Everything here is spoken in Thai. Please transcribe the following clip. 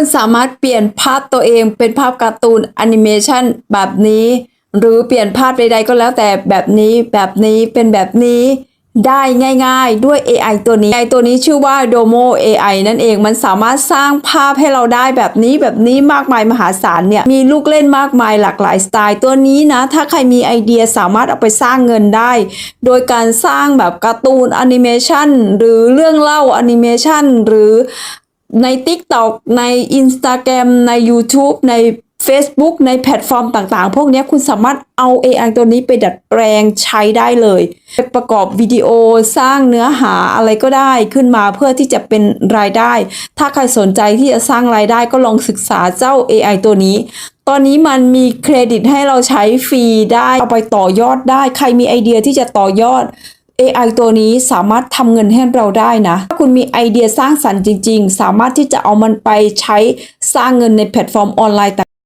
คุณสามารถเปลี่ยนภาพตัวเองเป็นภาพการ์ตูนแอนิเมชันแบบนี้ หรือเปลี่ยนภาพใดๆก็แล้วแต่แบบนี้แบบนี้เป็นแบบนี้ ได้ง่ายๆด้วย AI ตัวนี้ AI ตัวนี้ชื่อว่า Domo AI นั่นเองมันสามารถสร้างภาพให้เราได้แบบนี้แบบนี้มากมายมหาศาลเนี่ยมีลูกเล่นมากมายหลากหลายสไตล์ตัวนี้นะ ถ้าใครมีไอเดียสามารถเอาไปสร้างเงินได้ โดยการสร้างแบบการ์ตูนแอนิเมชันหรือเรื่องเล่าแอนิเมชันหรือ ใน TikTok ใน Instagram ใน YouTube ใน Facebook ในแพลตฟอร์มต่างๆ พวกนี้คุณสามารถเอา AI ตัวนี้ไปดัดแปลงใช้ได้เลยไปประกอบวิดีโอสร้างเนื้อหาอะไรก็ได้ขึ้นมาเพื่อที่จะเป็นรายได้ ถ้าใครสนใจที่จะสร้างรายได้ก็ลองศึกษาเจ้า AI ตัวนี้ ตอนนี้มันมีเครดิตให้เราใช้ฟรีได้ เอาไปต่อยอดได้ ใครมีไอเดียที่จะต่อยอด AI ตัวนี้สามารถทำเงินให้เราได้นะ ถ้าคุณมีไอเดียสร้างสรรค์จริง ๆ สามารถที่จะเอามันไปใช้สร้างเงินในแพลตฟอร์มออนไลน์